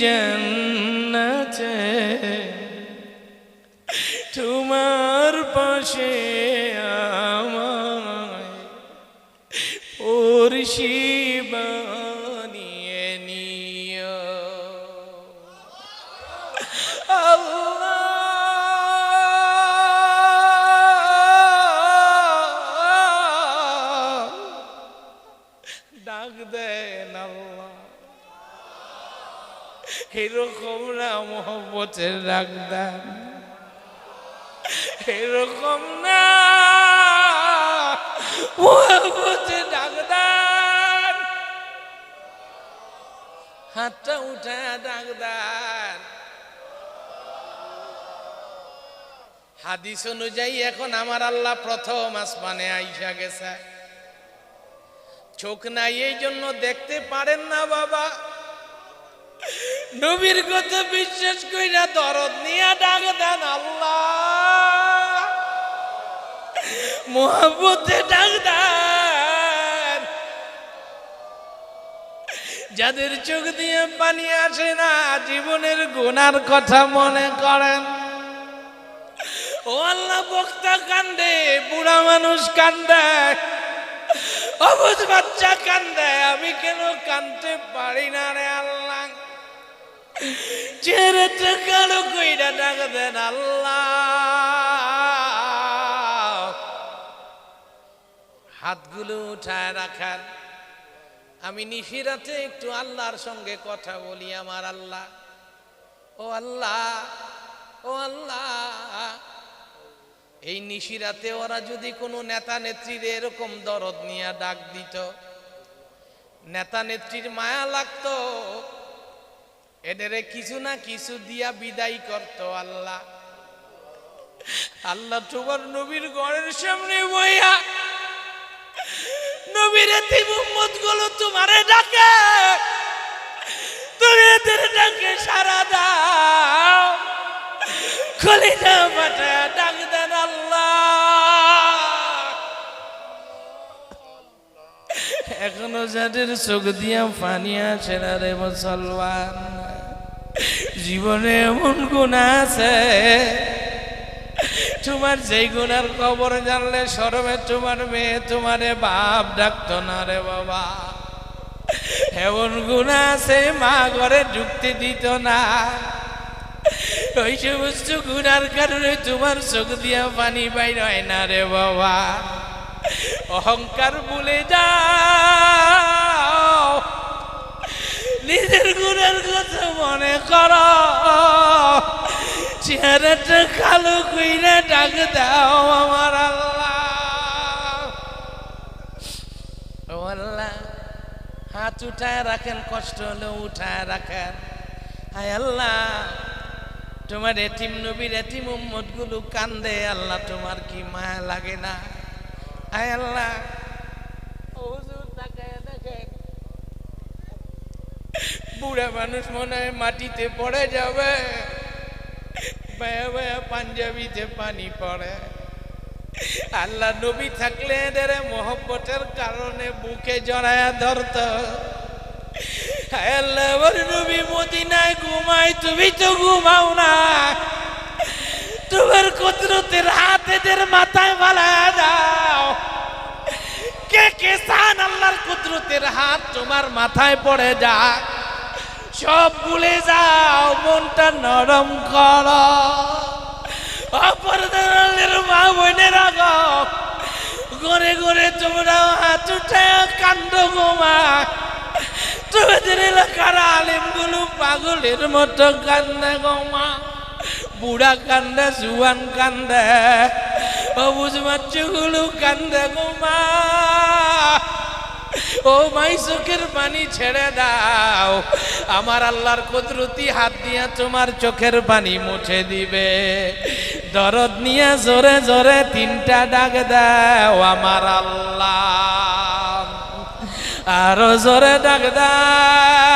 জান্নাতে তোমার পাশে আমায় পড়শি এরকম না মোহব্বতের ডাক দেন এরকম না মোহব্বতের ডাক হাতটা উঠে ডাক হাদিস অনুযায়ী এখন আমার আল্লাহ প্রথম আসমানে আইসা গেছে। চোখ নাই এই জন্য দেখতে পারেন না বাবা। নবীর কথা বিশ্বাস কইরা দরদ নিয়ে ডাক দেন আল্লাহ। মোহাম্মতে ডাক দেন। যাদের চোখ দিয়ে পানি আসে না, জীবনের গুনার কথা মনে করেন। ও আল্লাহ, বক্তা কান্দে, বুড়া মানুষ কান্দে অবুজ বাচ্চা কান্দে, আমি কেন কানতে পারি না রে চেহারাটা কালো কইরা ডাক দেন আল্লাহ। হাতগুলো উঠায় রাখার আমি নিশিরাতে একটু আল্লাহর সঙ্গে কথা বলি আমার আল্লাহ। ও আল্লাহ ও আল্লাহ। এই নিশিরাতে ওরা যদি কোনো নেতা নেত্রীর এরকম দরদ নিয়ে ডাক দিত, নেতা নেত্রীর মায়া লাগতো এদেরে কিছু না কিছু দিয়া বিদায় করতো আল্লাহ। আল্লাহ তোমার নবীর ঘরের সামনে বইয়া, নবীর মুহাম্মদগুলো তোমারে ডাকে, তুমি এদের ডাকে সারা দাও। খলিজা পাঠা ডাক দেন আল্লাহ। এখনও যাদের চোখ দিয়া পানি আসে না রে মুসলমান। জীবনে এমন গুণ আছে, তোমার যেই গুণার খবর জানলে সরমে তোমার মেয়ে, তোমারে বাপ ডাকতো না রে বাবা। এমন গুণ আছে, মা ঘরে ঢুকতে দিত না। ওই সমস্ত গুণার কারণে তোমার চোখ দিয়া পানি বাইর হয় না রে বাবা। অহংকার ভুলে যাও নিজের গুণের কথা মনে করো। চেহারাটা কালো কইরা ডাক দাও আমার আল্লাহ। হাত উঠায় রাখেন, কষ্ট হলে উঠায় রাখেন। হায় আল্লাহ, তোমার এটিম নবীর এটিম উম্মতগুলো কান্দে, আল্লাহ তোমার কি মায়া লাগে না? আয় আল্লাহ বুড়া মানুষ মনে হয় মাটিতে পড়ে যাবে। বায়া বায়া পাঞ্জাবিতে পানি পড়ে। আল্লাহ নবী থাকলে এদের মহব্বতের কারণে বুকে জড়ায়া ধরত। ঘুমায়, তুমি তো ঘুমাও না। তোমার কুদরতের হাত এদের মাথায় কে কে কুদরতের হাত তোমার মাথায় পড়ে যাক। সব ভুলে যাও, মনটা নরম কর। অপরদের মা বোনের গো ঘরে ঘরে তোমরাও হাত উঠে কান্দ গোমা তোমাদের এলাকার আলেমগুলো পাগলের মতো কান্দে গোমা বুড়া কান্দে, জুয়ান কান্দে অবুজ বাচ্চাগুলো কান্দে গোমা ও মাই চোখের পানি ছেড়ে দাও। আমার আল্লাহর কুদরতি হাত দিয়া তোমার চোখের পানি মুছে দিবে। দরদ নিয়ে জোরে জোরে তিনটা ডাক দাও আমার আল্লাহ। আরও জোরে ডাক দাও।